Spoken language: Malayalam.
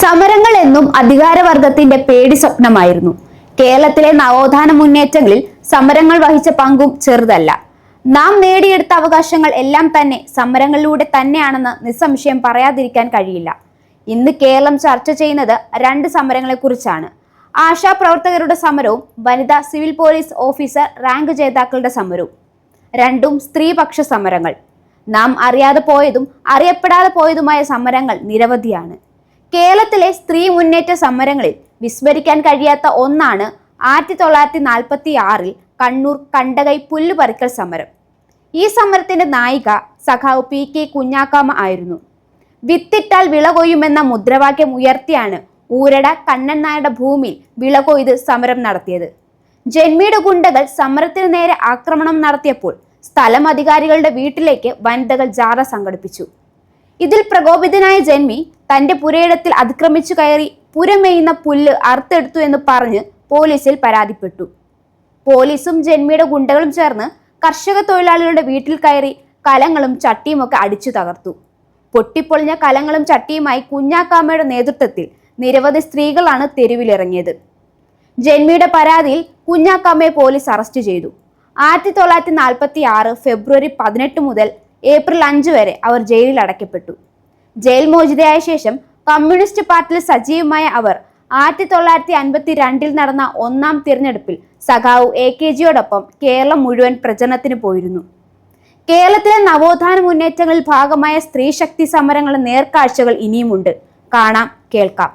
സമരങ്ങൾ എന്നും അധികാരവർഗത്തിന്റെ പേടി സ്വപ്നമായിരുന്നു. കേരളത്തിലെ നവോത്ഥാന മുന്നേറ്റങ്ങളിൽ സമരങ്ങൾ വഹിച്ച പങ്കും ചെറുതല്ല. നാം നേടിയെടുത്ത അവകാശങ്ങൾ എല്ലാം തന്നെ സമരങ്ങളിലൂടെ തന്നെയാണെന്ന് നിസ്സംശയം പറയാതിരിക്കാൻ കഴിയില്ല. ഇന്ന് കേരളം ചർച്ച ചെയ്യുന്നത് രണ്ട് സമരങ്ങളെക്കുറിച്ചാണ്. ആശാപ്രവർത്തകരുടെ സമരവും വനിതാ സിവിൽ പോലീസ് ഓഫീസർ റാങ്ക് ജേതാക്കളുടെ സമരവും. രണ്ടും സ്ത്രീപക്ഷ സമരങ്ങൾ. നാം അറിയാതെ പോയതും അറിയപ്പെടാതെ പോയതുമായ സമരങ്ങൾ നിരവധിയാണ്. കേരളത്തിലെ സ്ത്രീ മുന്നേറ്റ സമരങ്ങളിൽ വിസ്മരിക്കാൻ കഴിയാത്ത ഒന്നാണ് ആയിരത്തി തൊള്ളായിരത്തി നാൽപ്പത്തി ആറിൽ കണ്ണൂർ കണ്ടകൈ പുല്ലുപറിക്കൽ സമരം. ഈ സമരത്തിന്റെ നായിക സഖാവ് പി കെ കുഞ്ഞാക്കാമ ആയിരുന്നു. വിത്തിട്ടാൽ വിള കൊയ്യുമെന്ന മുദ്രാവാക്യം ഉയർത്തിയാണ് ഊരട കണ്ണൻ നായരുടെ ഭൂമിയിൽ വിള കൊയ്ത് സമരം നടത്തിയത്. ജന്മിയുടെ ഗുണ്ടകൾ സമരത്തിന് നേരെ ആക്രമണം നടത്തിയപ്പോൾ സ്ഥലം അധികാരികളുടെ വീട്ടിലേക്ക് വനിതകൾ ജാഥ സംഘടിപ്പിച്ചു. ഇതിൽ പ്രകോപിതനായ ജന്മി തന്റെ പുരയിടത്തിൽ അതിക്രമിച്ചു കയറി പുരമെയ്യുന്ന പുല്ല് അറുത്തെടുത്തു എന്ന് പറഞ്ഞ് പോലീസിൽ പരാതിപ്പെട്ടു. പോലീസും ജന്മിയുടെ ഗുണ്ടകളും ചേർന്ന് കർഷക തൊഴിലാളികളുടെ വീട്ടിൽ കയറി കലങ്ങളും ചട്ടിയുമൊക്കെ അടിച്ചു തകർത്തു. പൊട്ടിപ്പൊളിഞ്ഞ കലങ്ങളും ചട്ടിയുമായി കുഞ്ഞാക്കാമ്മയുടെ നേതൃത്വത്തിൽ നിരവധി സ്ത്രീകളാണ് തെരുവിലിറങ്ങിയത്. ജന്മിയുടെ പരാതിയിൽ കുഞ്ഞാക്കാമ്മയെ പോലീസ് അറസ്റ്റ് ചെയ്തു. ആയിരത്തി തൊള്ളായിരത്തി നാൽപ്പത്തി ആറ് ഫെബ്രുവരി പതിനെട്ട് മുതൽ ഏപ്രിൽ അഞ്ച് വരെ അവർ ജയിലിൽ അടയ്ക്കപ്പെട്ടു. ജയിൽ മോചിതയായ ശേഷം കമ്മ്യൂണിസ്റ്റ് പാർട്ടിയിൽ സജീവമായ അവർ ആയിരത്തി തൊള്ളായിരത്തി അൻപത്തി രണ്ടിൽ നടന്ന ഒന്നാം തിരഞ്ഞെടുപ്പിൽ സഖാവ് എ കെ ജിയോടൊപ്പം കേരളം മുഴുവൻ പ്രചരണത്തിന് പോയിരുന്നു. കേരളത്തിലെ നവോത്ഥാന മുന്നേറ്റങ്ങളിൽ ഭാഗമായ സ്ത്രീശക്തി സമരങ്ങളുടെ നേർക്കാഴ്ചകൾ ഇനിയുമുണ്ട്. കാണാം കേൾക്കാം.